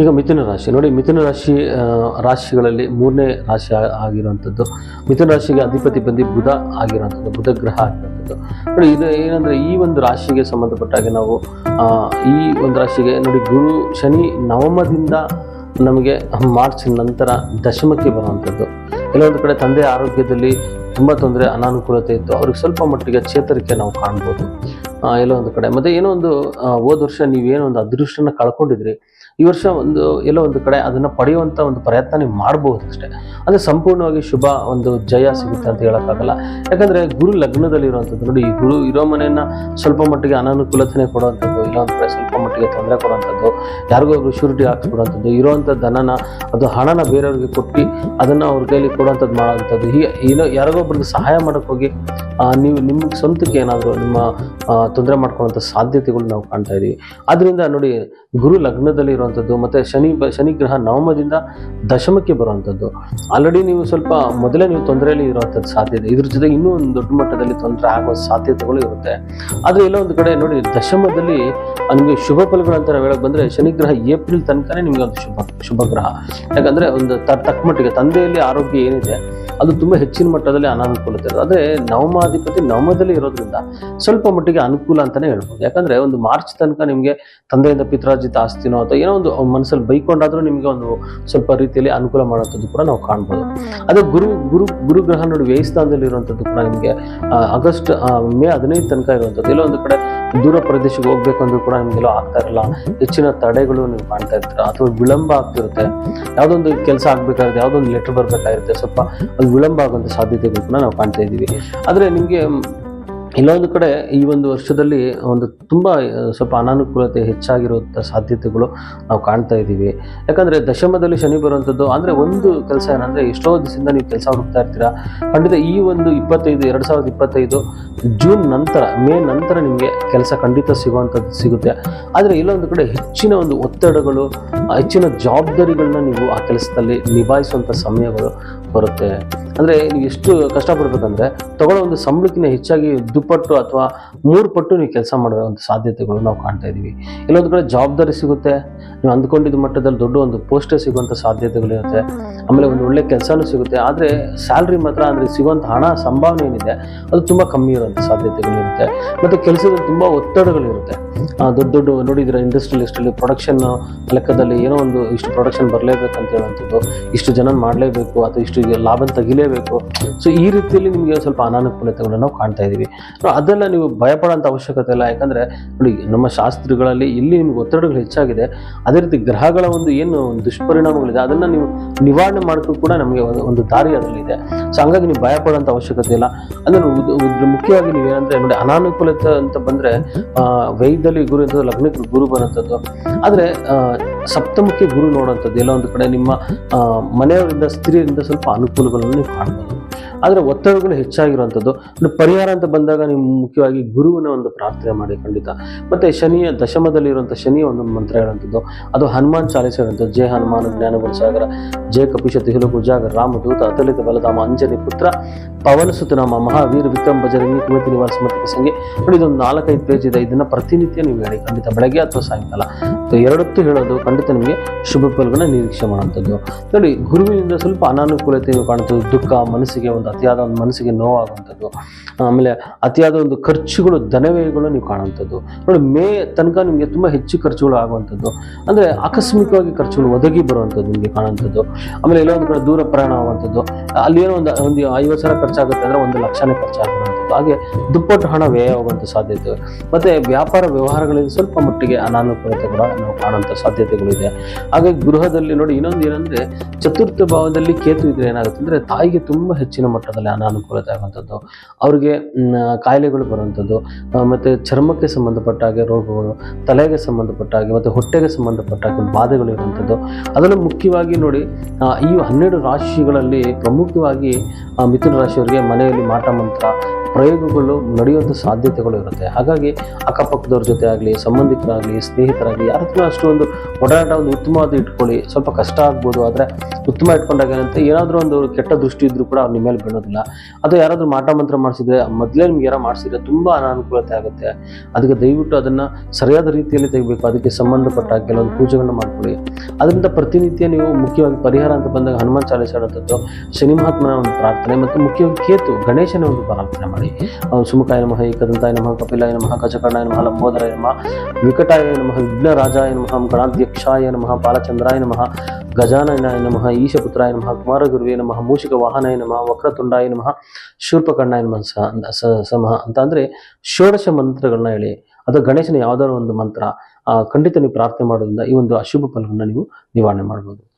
ಈಗ ಮಿಥುನ ರಾಶಿ. ನೋಡಿ, ಮಿಥುನ ರಾಶಿ ರಾಶಿಗಳಲ್ಲಿ ಮೂರನೇ ರಾಶಿ ಆಗಿರುವಂಥದ್ದು. ಮಿಥುನ ರಾಶಿಗೆ ಅಧಿಪತಿ ಬಂದು ಬುಧ ಆಗಿರುವಂಥದ್ದು, ಬುಧ ಗ್ರಹ ಆಗಿರುವಂಥದ್ದು. ನೋಡಿ, ಇದು ಏನಂದರೆ ಈ ಒಂದು ರಾಶಿಗೆ ಸಂಬಂಧಪಟ್ಟಾಗೆ ನಾವು ಈ ಒಂದು ರಾಶಿಗೆ, ನೋಡಿ, ಗುರು ಶನಿ ನವಮದಿಂದ ನಮಗೆ ಮಾರ್ಚ್ ನಂತರ ದಶಮಕ್ಕೆ ಬರುವಂಥದ್ದು. ಕೆಲವೊಂದು ಕಡೆ ತಂದೆ ಆರೋಗ್ಯದಲ್ಲಿ ತುಂಬ ತೊಂದರೆ, ಅನಾನುಕೂಲತೆ ಇತ್ತು. ಅವ್ರಿಗೆ ಸ್ವಲ್ಪ ಮಟ್ಟಿಗೆ ಚೇತರಿಕೆ ನಾವು ಕಾಣ್ಬೋದು. ಎಲ್ಲೋ ಒಂದು ಕಡೆ. ಮತ್ತೆ ಏನೋ ಒಂದು ಹೋದ ವರ್ಷ ನೀವೇನೋ ಒಂದು ಅದೃಷ್ಟನ ಕಳ್ಕೊಂಡಿದ್ರಿ. ಈ ವರ್ಷ ಒಂದು ಎಲ್ಲೋ ಒಂದು ಕಡೆ ಅದನ್ನ ಪಡೆಯುವಂತ ಒಂದು ಪ್ರಯತ್ನ ನೀವು ಮಾಡಬಹುದು ಅಷ್ಟೇ. ಅಂದ್ರೆ ಸಂಪೂರ್ಣವಾಗಿ ಶುಭ, ಒಂದು ಜಯ ಸಿಗುತ್ತೆ ಅಂತ ಹೇಳಕ್ಕಾಗಲ್ಲ. ಯಾಕಂದ್ರೆ ಗುರು ಲಗ್ನದಲ್ಲಿ ಇರುವಂತದ್ದು ನೋಡಿ, ಈ ಗುರು ಇರೋ ಮನೆಯನ್ನ ಸ್ವಲ್ಪ ಮಟ್ಟಿಗೆ ಅನಾನುಕೂಲತೆ ಕೊಡುವಂಥದ್ದು ಇಲ್ಲ ಒಂದು ಕಡೆ ಸ್ವಲ್ಪ ಮಟ್ಟಿಗೆ ತೊಂದರೆ ಕೊಡುವಂಥದ್ದು, ಯಾರಿಗೋ ಒಬ್ರು ಶೂರಿಟಿ ಹಾಕ್ಸ್ಬಿಡುವಂಥದ್ದು ಇರುವಂಥ ದನನ ಅದು ಹಣನ ಬೇರೆಯವ್ರಿಗೆ ಕೊಟ್ಟು ಅದನ್ನು ಅವ್ರ ಕೈಲಿ ಕೊಡುವಂಥದ್ದು ಮಾಡೋವಂಥದ್ದು. ಹೀಗೆ ಏನೋ ಯಾರಿಗೋ ಒಬ್ಬರಿಗೆ ಸಹಾಯ ಮಾಡೋಕ್ಕೋಗಿ ನೀವು ನಿಮ್ಮ ಸ್ವಂತಕ್ಕೆ ಏನಾದರೂ ನಿಮ್ಮ ತೊಂದರೆ ಮಾಡ್ಕೊಳ್ಳುವಂಥ ಸಾಧ್ಯತೆಗಳು ನಾವು ಕಾಣ್ತಾ ಇದ್ದೀವಿ ಆದ್ದರಿಂದ ನೋಡಿ, ಗುರು ಲಗ್ನದಲ್ಲಿ ಇರುವಂಥದ್ದು ಮತ್ತು ಶನಿ ಶನಿ ಗ್ರಹ ನವಮದಿಂದ ದಶಮಕ್ಕೆ ಬರುವಂಥದ್ದು. ಆಲ್ರೆಡಿ ನೀವು ಸ್ವಲ್ಪ ಮೊದಲೇ ನೀವು ತೊಂದರೆಯಲ್ಲಿ ಇರುವಂಥದ್ದು ಸಾಧ್ಯತೆ ಇದ್ರ ಜೊತೆ ಇನ್ನೂ ಒಂದು ದೊಡ್ಡ ಮಟ್ಟದಲ್ಲಿ ತೊಂದರೆ ಆಗೋ ಸಾಧ್ಯತೆಗಳು ಇರುತ್ತೆ. ಆದರೆ ಎಲ್ಲ ಒಂದು ಕಡೆ ನೋಡಿ, ದಶಮದಲ್ಲಿ ನಿಮಗೆ ಶುಭ ಫಲಗಳು ಅಂತ ನಾವು ಹೇಳಕ್ ಬಂದ್ರೆ ಶನಿಗ್ರಹ ಏಪ್ರಿಲ್ ತನಕನೇ ನಿಮಗೆ ಒಂದು ಶುಭ ಶುಭ ಗ್ರಹ. ಯಾಕಂದ್ರೆ ಒಂದು ತ- ತಕ್ಕ ಮಟ್ಟಿಗೆ ತಂದೆಯಲ್ಲಿ ಆರೋಗ್ಯ ಏನಿದೆ, ಅದು ತುಂಬಾ ಹೆಚ್ಚಿನ ಮಟ್ಟದಲ್ಲಿ ಅನಾನುಕೂಲತೆ ಇರೋದು. ಆದರೆ ನವಮಾಧಿಪತಿ ನವಮದಲ್ಲಿ ಇರೋದ್ರಿಂದ ಸ್ವಲ್ಪ ಮಟ್ಟಿಗೆ ಅನುಕೂಲ ಅಂತಾನೆ ಹೇಳ್ಬೋದು. ಯಾಕಂದ್ರೆ ಒಂದು ಮಾರ್ಚ್ ತನಕ ನಿಮಗೆ ತಂದೆಯಿಂದ ಪಿತ್ರಾರ್ಜಿತ ಆಸ್ತಿನೋ ಅಥವಾ ಏನೋ ಒಂದು ಮನಸ್ಸಲ್ಲಿ ಬೈಕೊಂಡಾದ್ರೂ ನಿಮಗೆ ಒಂದು ಸ್ವಲ್ಪ ರೀತಿಯಲ್ಲಿ ಅನುಕೂಲ ಮಾಡುವಂಥದ್ದು ಕೂಡ ನಾವು ಕಾಣ್ಬೋದು. ಅದೇ ಗುರು ಗುರು ಗುರುಗ್ರಹ ನೋಡಿ ವ್ಯಯ ಸ್ಥಾನದಲ್ಲಿ ಇರುವಂಥದ್ದು ಕೂಡ ನಿಮಗೆ ಆಗಸ್ಟ್ ಮೇ ಹದಿನೈದು ತನಕ ಇರುವಂಥದ್ದು ಎಲ್ಲೋ ಒಂದು ಕಡೆ ದೂರ ಪ್ರದೇಶಕ್ಕೆ ಹೋಗ್ಬೇಕು ಅಂದ್ರೂ ಕೂಡ ನಿಮಗೆಲ್ಲೋ ಆಗ್ತಾ ಇರಲ್ಲ. ಹೆಚ್ಚಿನ ತಡೆಗಳು ನೀವು ಕಾಣ್ತಾ ಇರ್ತೀರ. ಅಥವಾ ವಿಳಂಬ ಆಗ್ತಿರುತ್ತೆ. ಯಾವುದೊಂದು ಕೆಲಸ ಆಗ್ಬೇಕಾಗಿರುತ್ತೆ ಯಾವುದೊಂದು ಲೆಟರ್ ಬರಬೇಕಾಗಿರುತ್ತೆ. ಸ್ವಲ್ಪ ಅದು ವಿಳಂಬ ಆಗುವಂಥ ಸಾಧ್ಯತೆಗಳು ಕೂಡ ನಾವು ಕಾಣ್ತಾ ಇದ್ದೀವಿ. ಆದರೆ ನಿಮಗೆ ಇನ್ನೊಂದು ಕಡೆ ಈ ಒಂದು ವರ್ಷದಲ್ಲಿ ಒಂದು ತುಂಬ ಸ್ವಲ್ಪ ಅನಾನುಕೂಲತೆ ಹೆಚ್ಚಾಗಿರುವಂಥ ಸಾಧ್ಯತೆಗಳು ನಾವು ಕಾಣ್ತಾ ಇದ್ದೀವಿ. ಯಾಕಂದರೆ ದಶಮದಲ್ಲಿ ಶನಿ ಬರುವಂಥದ್ದು ಅಂದರೆ ಒಂದು ಕೆಲಸ ಏನಂದರೆ ಎಷ್ಟೋ ದಿವಸದಿಂದ ನೀವು ಕೆಲಸ ಹುಡುಕ್ತಾ ಇರ್ತೀರಾ. ಖಂಡಿತ ಈ ಒಂದು ಇಪ್ಪತ್ತೈದು, ಎರಡು ಸಾವಿರದ ಇಪ್ಪತ್ತೈದು ಜೂನ್ ನಂತರ, ಮೇ ನಂತರ ನಿಮಗೆ ಕೆಲಸ ಖಂಡಿತ ಸಿಗುವಂಥದ್ದು ಸಿಗುತ್ತೆ. ಆದರೆ ಇಲ್ಲೊಂದು ಕಡೆ ಹೆಚ್ಚಿನ ಒಂದು ಒತ್ತಡಗಳು ಹೆಚ್ಚಿನ ಜವಾಬ್ದಾರಿಗಳನ್ನ ನೀವು ಆ ಕೆಲಸದಲ್ಲಿ ನಿಭಾಯಿಸುವಂಥ ಸಮಯಗಳು ಬರುತ್ತೆ. ಅಂದರೆ ನೀವು ಎಷ್ಟು ಕಷ್ಟಪಡ್ಬೇಕಂದ್ರೆ ತಗೊಳ್ಳೋ ಒಂದು ಸಂಬಳಕ್ಕಿಂತ ಹೆಚ್ಚಾಗಿ ದುಪ್ಪಟ್ಟು ಅಥವಾ ಮೂರು ಪಟ್ಟು ನೀವು ಕೆಲಸ ಮಾಡುವಂಥ ಸಾಧ್ಯತೆಗಳು ನಾವು ಕಾಣ್ತಾ ಇದ್ದೀವಿ. ಇಲ್ಲೊಂದು ಕಡೆ ಜವಾಬ್ದಾರಿ ಸಿಗುತ್ತೆ. ನೀವು ಅಂದ್ಕೊಂಡಿದ್ದ ಮಟ್ಟದಲ್ಲಿ ದೊಡ್ಡ ಒಂದು ಪೋಸ್ಟೇ ಸಿಗುವಂಥ ಸಾಧ್ಯತೆಗಳಿರುತ್ತೆ ಆಮೇಲೆ ಒಂದು ಒಳ್ಳೆ ಕೆಲಸನೂ ಸಿಗುತ್ತೆ. ಆದರೆ ಸ್ಯಾಲ್ರಿ ಮಾತ್ರ ಅಂದರೆ ಸಿಗುವಂಥ ಹಣ, ಸಂಭಾವನೆ ಏನಿದೆ, ಅದು ತುಂಬ ಕಮ್ಮಿ ಇರುವಂಥ ಸಾಧ್ಯತೆಗಳಿರುತ್ತೆ ಮತ್ತು ಕೆಲಸದಲ್ಲಿ ತುಂಬ ಒತ್ತಡಗಳಿರುತ್ತೆ ದೊಡ್ಡ ದೊಡ್ಡ ನೋಡಿದ್ರೆ ಇಂಡಸ್ಟ್ರಿಯಲಿಸ್ಟಲ್ಲಿ ಪ್ರೊಡಕ್ಷನ್ ಲೆಕ್ಕದಲ್ಲಿ ಏನೋ ಒಂದು ಇಷ್ಟು ಪ್ರೊಡಕ್ಷನ್ ಬರಲೇಬೇಕಂತ ಹೇಳುವಂಥದ್ದು, ಇಷ್ಟು ಜನ ಮಾಡಲೇಬೇಕು ಅಥವಾ ಇಷ್ಟು ಲಾಭ ತೆಗಿಲೇಬೇಕು. ಸೊ ಈ ರೀತಿಯಲ್ಲಿ ನಿಮಗೆ ಸ್ವಲ್ಪ ಅನಾನುಕೂಲತೆಗಳನ್ನು ನಾವು ಕಾಣ್ತಾ ಇದ್ದೀವಿ ಅದೆಲ್ಲ ನೀವು ಭಯಪಡೋಂಥ ಅವಶ್ಯಕತೆ ಇಲ್ಲ. ಯಾಕಂದರೆ, ನೋಡಿ, ನಮ್ಮ ಶಾಸ್ತ್ರಗಳಲ್ಲಿ ಇಲ್ಲಿ ನಿಮ್ಗೆ ಒತ್ತಡಗಳು ಹೆಚ್ಚಾಗಿದೆ. ಅದೇ ರೀತಿ ಗ್ರಹಗಳ ಒಂದು ಏನು ದುಷ್ಪರಿಣಾಮಗಳಿದೆ, ಅದನ್ನು ನೀವು ನಿವಾರಣೆ ಮಾಡೋಕ್ಕೂ ಕೂಡ ನಮಗೆ ಒಂದು ದಾರಿ ಅದರಲ್ಲಿದೆ. ಸೊ ಹಂಗಾಗಿ ನೀವು ಭಯಪಡೋಂಥ ಅವಶ್ಯಕತೆ ಇಲ್ಲ. ಅಂದರೆ ಮುಖ್ಯವಾಗಿ ನೀವೇನಂದರೆ ನೋಡಿ, ಅನಾನುಕೂಲತೆ ಅಂತ ಬಂದರೆ ವೈದ್ಯಲ್ಲಿ ಗುರು ಇರ್ತದೆ, ಲಗ್ನಕ್ಕೆ ಗುರು ಬರೋಂಥದ್ದು ಆದರೆ ಸಪ್ತಮಕ್ಕೆ ಗುರು ನೋಡುವಂಥದ್ದು, ಎಲ್ಲ ಒಂದು ಕಡೆ ನಿಮ್ಮ ಮನೆಯವರಿಂದ, ಸ್ತ್ರೀಯರಿಂದ ಸ್ವಲ್ಪ ಅನುಕೂಲಗಳನ್ನು ಕಾಣ್ಬೋದು ಆದರೆ ಒತ್ತಡಗಳು ಹೆಚ್ಚಾಗಿರುವಂಥದ್ದು. ಪರಿಹಾರ ಅಂತ ಬಂದಾಗ ನೀವು ಮುಖ್ಯವಾಗಿ ಗುರುವಿನ ಒಂದು ಪ್ರಾರ್ಥನೆ ಮಾಡಿ ಖಂಡಿತ. ಮತ್ತೆ ಶನಿಯ ದಶಮದಲ್ಲಿರುವಂಥ ಶನಿಯ ಒಂದು ಮಂತ್ರ ಹೇಳುವಂಥದ್ದು. ಅದು ಹನುಮಾನ್ ಚಾಲಿಸ ಹೇಳುವಂಥದ್ದು. ಜಯ ಹನುಮಾನ ಜ್ಞಾನಗುರು ಸಾಗರ, ಜಯ ಕಪಿಶ ತಿಹುಲು ಕುಜಾಗರ ರಾಮದೂತ ಅತಲಿತ ಬಲಧಾಮ ಅಂಜನಿ ಪುತ್ರ, ಪವನ ಸುತನಾಮ, ಮಹಾವೀರ ವಿಕ್ರಮ್ ಬಜರಂಗಿ ಕುಮತಿ ನಿವಾಸ ಮತ್ತು ಸಂಗಿ ನೋಡಿ, ಇದೊಂದು ನಾಲ್ಕೈದು ಪೇಜ್ ಇದೆ. ಇದನ್ನ ಪ್ರತಿನಿತ್ಯ ನೀವು ಹೇಳಿ. ಖಂಡಿತ ಬೆಳಗ್ಗೆ ಅಥವಾ ಸಾಯಂಕಾಲ. ಎರಡೊತ್ತು ಹೇಳೋದು ಖಂಡಿತ ನಿಮಗೆ ಶುಭ ಫಲಗಳನ್ನ ನಿರೀಕ್ಷೆ ಮಾಡುವಂಥದ್ದು. ನೋಡಿ, ಗುರುವಿನಿಂದ ಸ್ವಲ್ಪ ಅನಾನುಕೂಲತೆ ನೀವು ಕಾಣುತ್ತದೆ ದುಃಖ, ಮನಸ್ಸಿಗೆ ಒಂದು ಅತಿಯಾದ ಒಂದು ಮನಸ್ಸಿಗೆ ನೋವಾಗುವಂಥದ್ದು. ಆಮೇಲೆ ಅತಿಯಾದ ಒಂದು ಖರ್ಚುಗಳು, ಧನವ್ಯಯಗಳು ನೀವು ಕಾಣುವಂಥದ್ದು. ನೋಡಿ, ಮೇ ತನಕ ನಿಮಗೆ ತುಂಬ ಹೆಚ್ಚು ಖರ್ಚುಗಳು ಆಗುವಂಥದ್ದು. ಅಂದರೆ ಆಕಸ್ಮಿಕವಾಗಿ ಖರ್ಚುಗಳು ಒದಗಿ ಬರುವಂಥದ್ದು ನಿಮಗೆ ಕಾಣುವಂಥದ್ದು. ಆಮೇಲೆ ಎಲ್ಲೋ ಒಂದು ಕಡೆ ದೂರ ಪ್ರಯಾಣ ಆಗುವಂಥದ್ದು. ಅಲ್ಲಿ ಏನೋ ಒಂದು ಒಂದು ಐವತ್ತು ಸಾವಿರ ಖರ್ಚಾಗುತ್ತೆ ಅಂದರೆ ಒಂದು ಲಕ್ಷನೇ ಖರ್ಚಾಗುವಂಥದ್ದು ಹಾಗೆ ದುಪ್ಪಟ್ಟು ಹಣ ವ್ಯಯವಾಗುವಂಥ ಸಾಧ್ಯತೆ. ಮತ್ತು ವ್ಯಾಪಾರ ವ್ಯವಹಾರಗಳಲ್ಲಿ ಸ್ವಲ್ಪ ಮಟ್ಟಿಗೆ ಅನಾನುಕೂಲತೆ ಕೂಡ ನಾವು ಕಾಣುವಂಥ ಸಾಧ್ಯತೆಗಳಿದೆ ಹಾಗೆ ಗೃಹದಲ್ಲಿ ನೋಡಿ ಇನ್ನೊಂದು ಏನಂದರೆ ಚತುರ್ಥ ಭಾವದಲ್ಲಿ ಕೇತು ಇದ್ರೆ ಏನಾಗುತ್ತೆ ಅಂದರೆ ತಾಯಿಗೆ ತುಂಬ ಹೆಚ್ಚಿನ ಮಟ್ಟದಲ್ಲಿ ಅನಾನುಕೂಲತೆ ಆಗುವಂಥದ್ದು. ಅವರಿಗೆ ಕಾಯಿಲೆಗಳು ಬರುವಂಥದ್ದು. ಮತ್ತು ಚರ್ಮಕ್ಕೆ ಸಂಬಂಧಪಟ್ಟ ಹಾಗೆ ರೋಗಗಳು, ತಲೆಗೆ ಸಂಬಂಧಪಟ್ಟ ಹಾಗೆ, ಮತ್ತು ಹೊಟ್ಟೆಗೆ ಸಂಬಂಧಪಟ್ಟ ಹಾಗೆ ಬಾಧೆಗಳು ಇರುವಂಥದ್ದು. ಅದರಲ್ಲೂ ಮುಖ್ಯವಾಗಿ ನೋಡಿ ಈ ಹನ್ನೆರಡು ರಾಶಿಗಳಲ್ಲಿ ಪ್ರಮುಖವಾಗಿ ಮಿಥುನ ರಾಶಿಯವರಿಗೆ ಮನೆಯಲ್ಲಿ ಮಾಟ ಮಂತ್ರ ಪ್ರಯೋಗಗಳು ನಡೆಯುವಂಥ ಸಾಧ್ಯತೆಗಳು ಇರುತ್ತೆ. ಹಾಗಾಗಿ ಅಕ್ಕಪಕ್ಕದವ್ರ ಜೊತೆ ಆಗಲಿ, ಸಂಬಂಧಿಕರಾಗಲಿ, ಸ್ನೇಹಿತರಾಗಲಿ, ಯಾರ ಹತ್ರ ಅಷ್ಟು ಒಂದು ಓಡಾಟ ಒಂದು ಉತ್ತಮವಾದ ಇಟ್ಕೊಳ್ಳಿ. ಸ್ವಲ್ಪ ಕಷ್ಟ ಆಗ್ಬೋದು, ಆದರೆ ಉತ್ತಮ ಇಟ್ಕೊಂಡಾಗ ಏನಂತ ಏನಾದರೂ ಒಂದು ಕೆಟ್ಟ ದೃಷ್ಟಿ ಇದ್ದರೂ ಕೂಡ ಅವ್ರ ನಿಮ್ಮ ಮೇಲೆ ಬೀಳೋದಿಲ್ಲ. ಅದು ಯಾರಾದರೂ ಮಾಟ ಮಂತ್ರ ಮಾಡಿಸಿದ್ರೆ, ಮೊದಲೇ ನಿಮ್ಗೆ ಯಾರೋ ಮಾಡಿಸಿದ್ರೆ ತುಂಬ ಅನಾನುಕೂಲತೆ ಆಗುತ್ತೆ. ಅದಕ್ಕೆ ದಯವಿಟ್ಟು ಅದನ್ನು ಸರಿಯಾದ ರೀತಿಯಲ್ಲಿ ತೆಗಿಬೇಕು. ಅದಕ್ಕೆ ಸಂಬಂಧಪಟ್ಟ ಕೆಲವೊಂದು ಪೂಜೆಗಳನ್ನು ಮಾಡ್ಕೊಳ್ಳಿ. ಅದರಿಂದ ಪ್ರತಿನಿತ್ಯ ನೀವು ಮುಖ್ಯವಾಗಿ ಪರಿಹಾರ ಅಂತ ಬಂದಾಗ ಹನುಮಾನ್ ಚಾಲಿಸ ಆಡೋಂಥದ್ದು ಶನಿ ಮಹಾತ್ಮನ ಒಂದು ಪ್ರಾರ್ಥನೆ ಮತ್ತು ಮುಖ್ಯವಾಗಿ ಕೇತು, ಗಣೇಶನ ಒಂದು ಪ್ರಾರ್ಥನೆ ಮಾಡಿ ಅವ್ನು ಸುಮುಖಾಯ ನಮಃ ಏಕದಂತಾಯ ನಮಃ ಕಪಿಲಾಯ ನಮಃ ಕಚಕರ್ಣಾಯ ನಮಃ ಲಂಬೋದರಾಯ ನಮಃ ವಿಕಟಾಯ ನಮಃ ವಿಘ್ನರಾಜಾಯ ನಮಃ ಗಣಾಧ್ಯಕ್ಷಾಯ ನಮಃ ಬಾಲಚಂದ್ರಾಯ ನಮಃ ಗಜಾನನಾಯ ನಮಃ ಈಶಪುತ್ರಾಯ ನಮಃ ಕುಮಾರಗುರುವೇ ನಮಃ ಮೂಷಿಕ ವಾಹನಾಯ ನಮಃ ವಕ್ರತುಂಡಾಯ ನಮಃ ಶೂರ್ಪಕರ್ಣಾಯ ನಮಃ ಸಮಃ ಅಂತ ಅಂದರೆ ಷೋಡಶ ಮಂತ್ರಗಳನ್ನ ಹೇಳಿ. ಅದು ಗಣೇಶನ ಯಾವ್ದಾದ್ರು ಒಂದು ಮಂತ್ರ. ಆ, ಖಂಡಿತ ನೀವು ಪ್ರಾರ್ಥನೆ ಮಾಡೋದ್ರಿಂದ ಈ ಒಂದು ಅಶುಭ ಫಲವನ್ನು ನೀವು ನಿವಾರಣೆ ಮಾಡ್ಬೋದು.